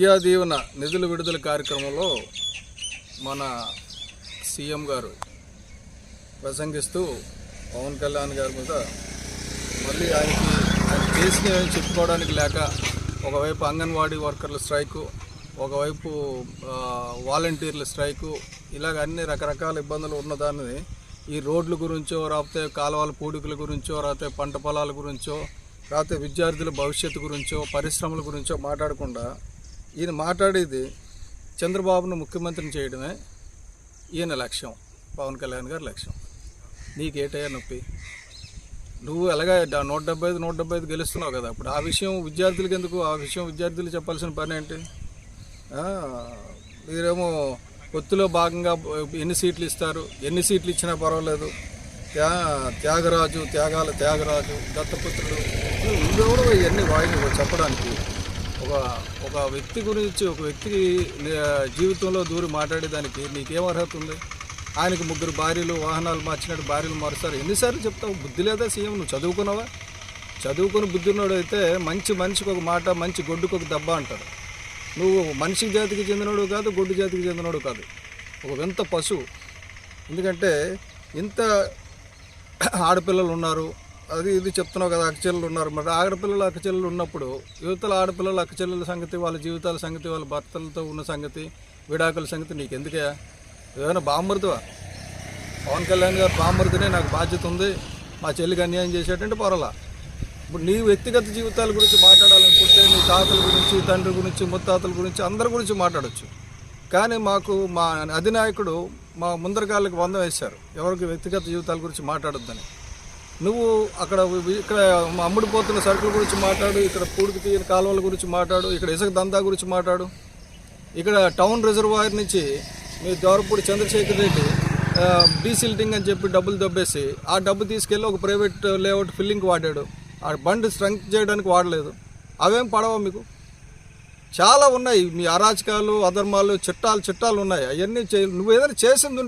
విద్యా దీవెన నిధుల విడుదల కార్యక్రమంలో మన సీఎం గారు ప్రసంగిస్తూ పవన్ కళ్యాణ్ గారి మీద మళ్ళీ ఆయనకి ఆయన చేసినవి చెప్పుకోవడానికి లేక ఒకవైపు అంగన్వాడీ వర్కర్ల స్ట్రైకు ఒకవైపు వాలంటీర్ల స్ట్రైకు ఇలాగ అన్ని రకరకాల ఇబ్బందులు ఉన్నదాన్ని ఈ రోడ్ల గురించో రాకపోతే కాలువల పూడికల గురించో రాకపోతే పంట పొలాల గురించో రాకపోతే విద్యార్థుల భవిష్యత్తు గురించో పరిశ్రమల గురించో మాట్లాడకుండా ఈయన మాట్లాడేది చంద్రబాబును ముఖ్యమంత్రిని చేయడమే ఈయన లక్ష్యం పవన్ కళ్యాణ్ గారి లక్ష్యం. నీకేటయ్యా నొప్పి? నువ్వు అలాగే నూట డెబ్బై ఐదు నూట డెబ్బై ఐదు గెలుస్తున్నావు కదా. ఇప్పుడు ఆ విషయం విద్యార్థులకి ఎందుకు ఆ విషయం విద్యార్థులు చెప్పాల్సిన పని ఏంటి? మీరేమో ఒత్తులో భాగంగా ఎన్ని సీట్లు ఇస్తారు? ఎన్ని సీట్లు ఇచ్చినా పర్వాలేదు. త్యా త్యాగరాజు త్యాగాల త్యాగరాజు దత్తపుత్రుడు. ఇంకెవరు ఇవన్నీ వాయిని చెప్పడానికి ఒక ఒక వ్యక్తి గురించి ఒక వ్యక్తి జీవితంలో దూరి మాట్లాడేదానికి నీకేం అర్హత ఉంది? ఆయనకు ముగ్గురు భార్యలు వాహనాలు మార్చినట్టు భార్యలు మారుస్తారు. ఎన్నిసార్లు చెప్తావు? బుద్ధి లేదా సీఎం? నువ్వు చదువుకున్నావా? చదువుకుని బుద్ధి ఉన్నాడు అయితే మంచి మనిషికి ఒక మాట మంచి గొడ్డుకు ఒక దెబ్బ అంటారు నువ్వు మనిషి జాతికి చెందినోడు కాదు గొడ్డు జాతికి చెందినోడు కాదు. ఒక వింత పశువు. ఎందుకంటే ఇంత ఆడపిల్లలు ఉన్నారు అది ఇది చెప్తున్నావు కదా అక్కచెల్లెలు ఉన్నారు. మరి ఆడపిల్లలు అక్కచెల్లెలు ఉన్నప్పుడు యువతల ఆడపిల్లలు అక్కచెల్లెల సంగతి వాళ్ళ జీవితాల సంగతి వాళ్ళ భర్తలతో ఉన్న సంగతి విడాకుల సంగతి నీకు ఎందుకే ఏమైనా బామ్మరుదువా? పవన్ కళ్యాణ్ గారు బామ్మరుదినే నాకు బాధ్యత ఉంది. మా చెల్లికి అన్యాయం చేసేటంటే పొరలా. ఇప్పుడు నీ వ్యక్తిగత జీవితాల గురించి మాట్లాడాలనుకుంటే నీ తాతల గురించి తండ్రి గురించి ముత్తాతల గురించి అందరి గురించి మాట్లాడొచ్చు. కానీ మాకు మా అధినాయకుడు మా ముందరకాళ్ళకి వందం వేశారు. ఎవరికి వ్యక్తిగత జీవితాల గురించి మాట్లాడొద్దని. నువ్వు అక్కడ ఇక్కడ మా అమ్ముడు పోతున్న సరుకుల గురించి మాట్లాడు ఇక్కడ పూడికి తీయని కాలువల గురించి మాట్లాడు ఇక్కడ ఇసుక దందా గురించి మాట్లాడు. ఇక్కడ టౌన్ రిజర్వాయర్ నుంచి మీ దోరపూడి చంద్రశేఖర్ రెడ్డి డీసిల్టింగ్ అని చెప్పి డబ్బులు దబ్బేసి ఆ డబ్బు తీసుకెళ్ళి ఒక ప్రైవేట్ లేఅవుట్ ఫిల్లింగ్కి వాడాడు. ఆ బండి స్ట్రెంగ్ చేయడానికి వాడలేదు. అవేం పడవ మీకు? చాలా ఉన్నాయి. మీ అరాచకాలు అధర్మాలు చిట్టాలు చిట్టాలు ఉన్నాయి. అవన్నీ చే నువ్వు ఏదైనా చేసింది